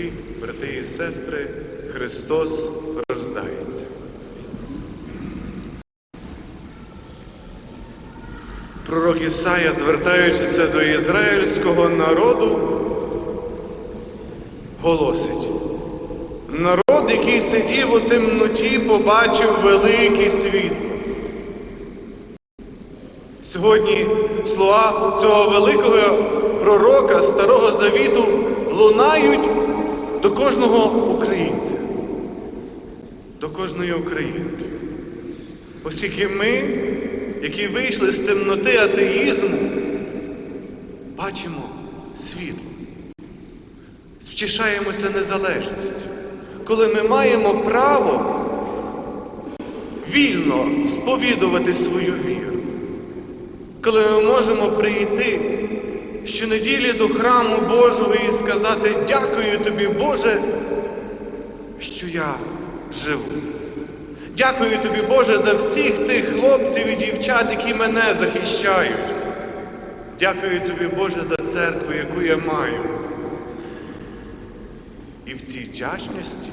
батьки, брати і сестри, Христос рождається. Пророк Ісая, звертаючися до ізраїльського народу, голосить. Народ, який сидів у темноті, побачив великий світ. Сьогодні слова цього великого пророка Старого Завіту лунають до кожного українця, до кожної українки. Оскільки ми, які вийшли з темноти атеїзму, бачимо світло, втішаємося незалежністю, коли ми маємо право вільно сповідувати свою віру, коли ми можемо прийти щонеділі до храму Божого і сказати дякую тобі, Боже, що я живу. Дякую тобі, Боже, за всіх тих хлопців і дівчат, які мене захищають. Дякую тобі, Боже, за церкву, яку я маю. І в цій вдячності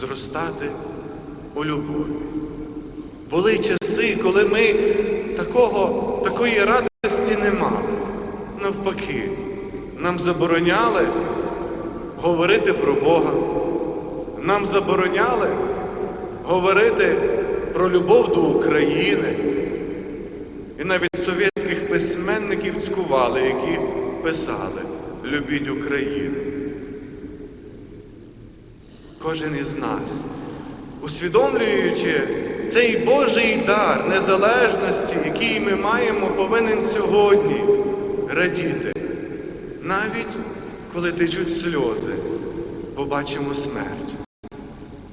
зростати у любові. Були часи, коли ми такого, такої мали. Навпаки, нам забороняли говорити про Бога. Нам забороняли говорити про любов до України. І навіть совєтських письменників цькували, які писали Любіть Україну. Кожен із нас, усвідомлюючи цей Божий дар незалежності, який ми маємо, повинен сьогодні радіти, навіть коли течуть сльози, побачимо смерть.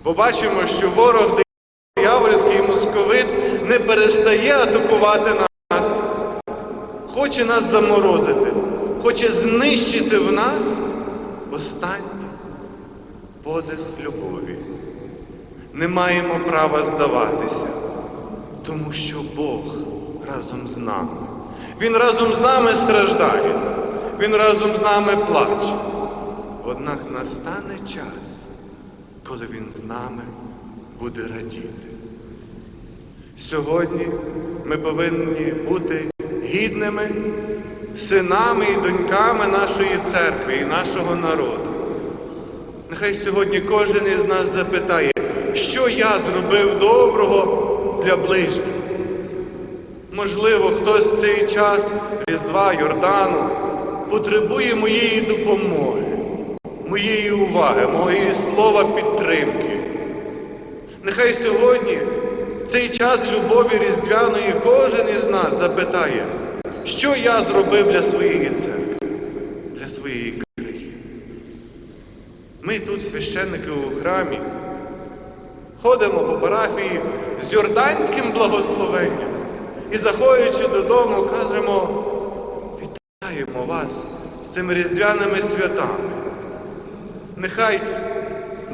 Побачимо, що ворог диявольський московит не перестає атакувати нас, хоче нас заморозити, хоче знищити в нас останній подих любові. Не маємо права здаватися, тому що Бог разом з нами. Він разом з нами страждає, Він разом з нами плаче. Однак настане час, коли Він з нами буде радіти. Сьогодні ми повинні бути гідними синами і доньками нашої церкви і нашого народу. Нехай сьогодні кожен із нас запитає, що я зробив доброго для ближніх. Можливо, хтось в цей час Різдва Йордану потребує моєї допомоги, моєї уваги, моєї слова підтримки. Нехай сьогодні, цей час любові Різдвяної, кожен із нас запитає, що я зробив для своєї церкви, для своєї країни. Ми тут, священники у храмі, ходимо по парафії з Йорданським благословенням і, заходячи додому, кажемо, вітаємо вас з цими різдвяними святами. Нехай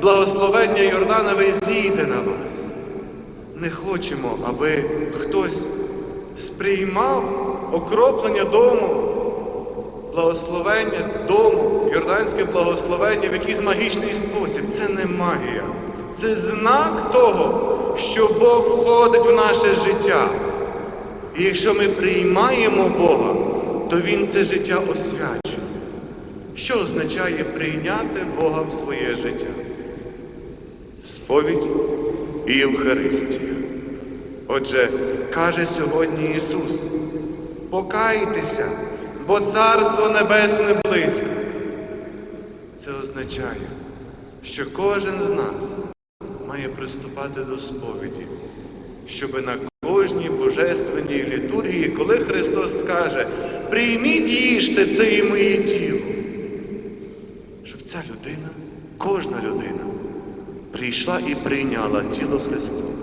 благословення Йорданове зійде на вас. Не хочемо, аби хтось сприймав окроплення дому, благословення дому, йорданське благословення в якийсь магічний спосіб. Це не магія. Це знак того, що Бог входить в наше життя. І якщо ми приймаємо Бога, то Він це життя освячує. Що означає прийняти Бога в своє життя? Сповідь і Євхаристія. Отже, каже сьогодні Ісус, покайтеся, бо Царство Небесне близько. Це означає, що кожен з нас має приступати до сповіді, щоби на кожній божественній літургії, коли Христос скаже, прийміть їжте це і моє тіло, щоб ця людина, кожна людина, прийшла і прийняла тіло Христове.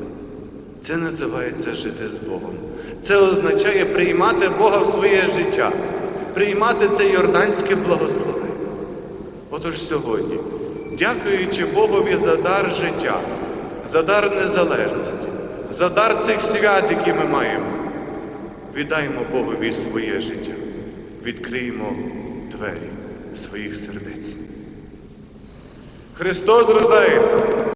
Це називається жити з Богом. Це означає приймати Бога в своє життя, приймати це йорданське благословення. Отож сьогодні, дякуючи Богові за дар життя, за дар незалежності, за дар цих свят, які ми маємо, віддаймо Богові своє життя, відкриємо двері своїх сердець. Христос рождається.